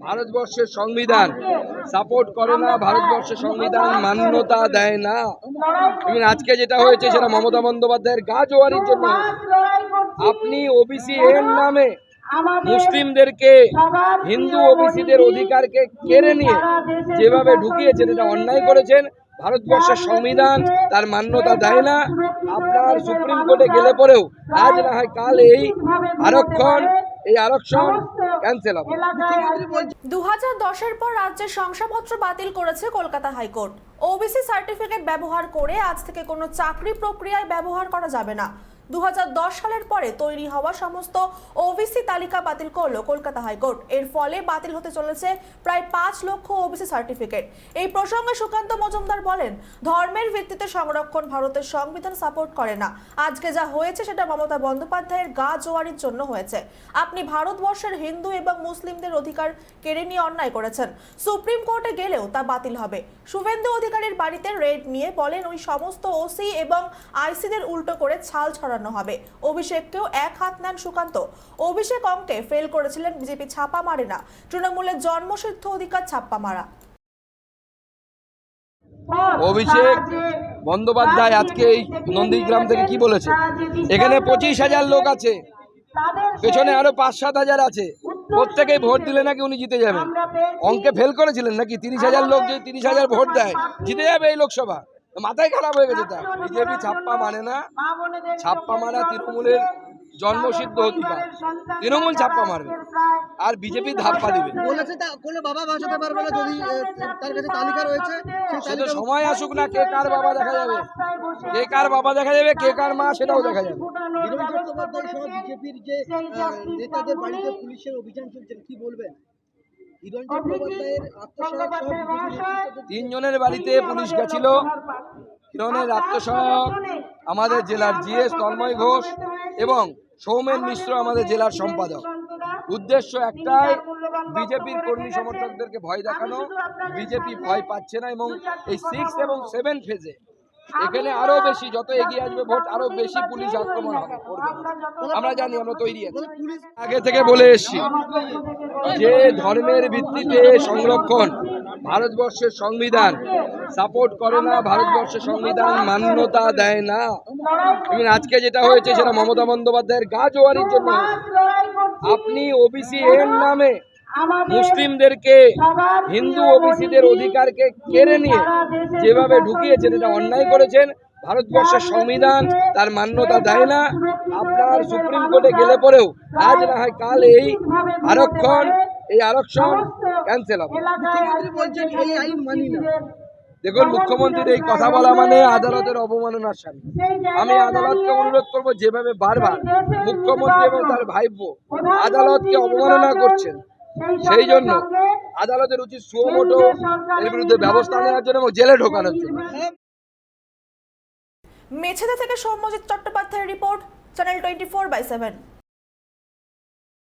ভারতবর্ষের সংবিধান। সাপোর্ট করে না, ভারতবর্ষের সংবিধান মান্যতা দেয় না। এবং আজকে যেটা হয়েছে সেটা মমতা বন্দ্যোপাধ্যায়ের গা জোয়ারির জন্য আপনি ওবিসি এর নামে মুসলিমদেরকে, হিন্দু ওবিসিদের অধিকারকে কেড়ে নিয়ে যেভাবে ঢুকিয়েছেন, এটা অন্যায় করেছেন, ভারতবর্ষের সংবিধান তার মান্যতা দেয় না। আপনার সুপ্রিম কোর্টে গেলে পরেও আজ না হয় কাল এই আরক্ষণ এই আরক্ষণ ক্যান্সেল হবে। দু হাজার দশের পর রাজ্যের শংসাপত্র বাতিল করেছে কলকাতা হাইকোর্ট। ওবিসি সার্টিফিকেট ব্যবহার করে আজ থেকে কোনো চাকরি প্রক্রিয়ায় ব্যবহার করা যাবে না। দু হাজার দশ সালের পরে তৈরি হওয়া সমস্ত ওবিসি তালিকা বাতিল করল কলকাতা হাইকোর্ট। এর ফলে বাতিল হতে চলেছে প্রায় পাঁচ লক্ষ ওবিসি সার্টিফিকেট। এই প্রসঙ্গে সুকান্ত মজুমদার বলেন, ধর্মের ভিত্তিতে সংরক্ষণ ভারতের সংবিধান সাপোর্ট করে না। আজকে যা হয়েছে সেটা মমতা বন্দ্যোপাধ্যায়ের গা জোয়ারির জন্য হয়েছে। আপনি ভারতবর্ষের হিন্দু এবং মুসলিমদের অধিকার কেড়ে নিয়ে অন্যায় করেছেন। সুপ্রিম কোর্টে গেলেও তা বাতিল হবে। শুভেন্দু অধিকারীর বাড়িতে রেড নিয়ে বলেন, ওই সমস্ত ওসি এবং আইসিদের উল্টো করে ছাল ছড়ানো হবে। অভিষেককেও এক হাত নেন সুকান্ত। অভিষেক অঙ্কে ফেল করেছিলেন বিজেপি ছাপা মারে না তৃণমূলের জন্মসিদ্ধ অধিকার ছাপ্পা মারা অভিষেক বন্দ্যোপাধ্যায় আজকে এই নন্দীগ্রাম থেকে কি বলেছে? এখানে পঁচিশ হাজার লোক আছে। পেছনে আরও পাঁচ সাত হাজার আছে। প্রত্যেকেই ভোট দিলে নাকি উনি জিতে যাবেন? অঙ্কে ফেল করেছিলেন নাকি? তিরিশ হাজার লোক যদি তিরিশ হাজার ভোট দেয়, জিতে যাবে এই লোকসভা। মাথায় খারাপ হয়ে গেছে তার। বিজেপি ছাপ্পা মানে না ছাপ্পা মারা তৃণমূলের জন্মসিদ্ধ অধিকার তৃণমূল ছাপ্পা মারবে। আর বিজেপি ধাপ্পা দিবে। বলেছে কোনো বাবা ভাসাতে পারবে না যদি তার কাছে তালিকা রয়েছে তো সময় আসুক না কে কার বাবা দেখা যাবে? কে কার বাবা দেখা যাবে কে কার মা সেটাও দেখা যাবে। বিজেপির যে নেতাদের বাড়িতে পুলিশের অভিযান চলছে কি বলবেন? তিনজনের বাড়িতে পুলিশ গেছিল। হিরণের আত্মসহায়ক আমাদের জেলার জিএস তন্ময় ঘোষ এবং সৌমেন মিশ্র আমাদের জেলার সম্পাদক। উদ্দেশ্য একটাই বিজেপির কর্মী সমর্থকদেরকে ভয় দেখানো। বিজেপি ভয় পাচ্ছে না এবং এই সিক্স এবং সেভেন ফেজে এখানে আরও বেশি, যত এগিয়ে আসবে ভোট, আরও বেশি পুলিশ আক্রমণ হবে। আমরা জানি, আমরা তৈরি আছি। আগে থেকে বলে এসছি যে ধর্মের ভিত্তিতে সংরক্ষণ ভারতবর্ষের সংবিধান সাপোর্ট করে না, ভারতবর্ষের সংবিধান মান্যতা দেয় না। আজকে যেটা হয়েছে, সেটা মমতা বন্দ্যোপাধ্যায়ের গা জোয়ারির জন্য আপনি ওবিসি এর নামে মুসলিমদেরকে হিন্দু ওবিসিদের অধিকারকে কেড়ে নিয়ে যেভাবে ঢুকিয়েছেন এটা অন্যায় করেছেন ভারতবর্ষের সংবিধান তার মান্যতা দেয় না। আপনার সুপ্রিম কোর্টে গেলে পরেও আজ না হয় কাল এই আরক্ষণ এই আরক্ষণ ক্যান্সেল হবে। মুখ্যমন্ত্রী বলছেন এই আইন মানি দেখুন মুখ্যমন্ত্রীর এই কথা বলা মানে আদালতের অবমাননার সামিল আমি আদালতকে অনুরোধ করব যেভাবে বারবার মুখ্যমন্ত্রী এবং তার ভাইপো আদালতকে অবমাননা করছেন। সেই জন্য আদালতের উচিত সুমোটো এর বিরুদ্ধে ব্যবস্থা নেওয়ার জন্য এবং জেলে ঢোকানোর জন্য। মেছেদা থেকে সৌম্যজিৎ চট্টোপাধ্যায়ের report channel twenty four by seven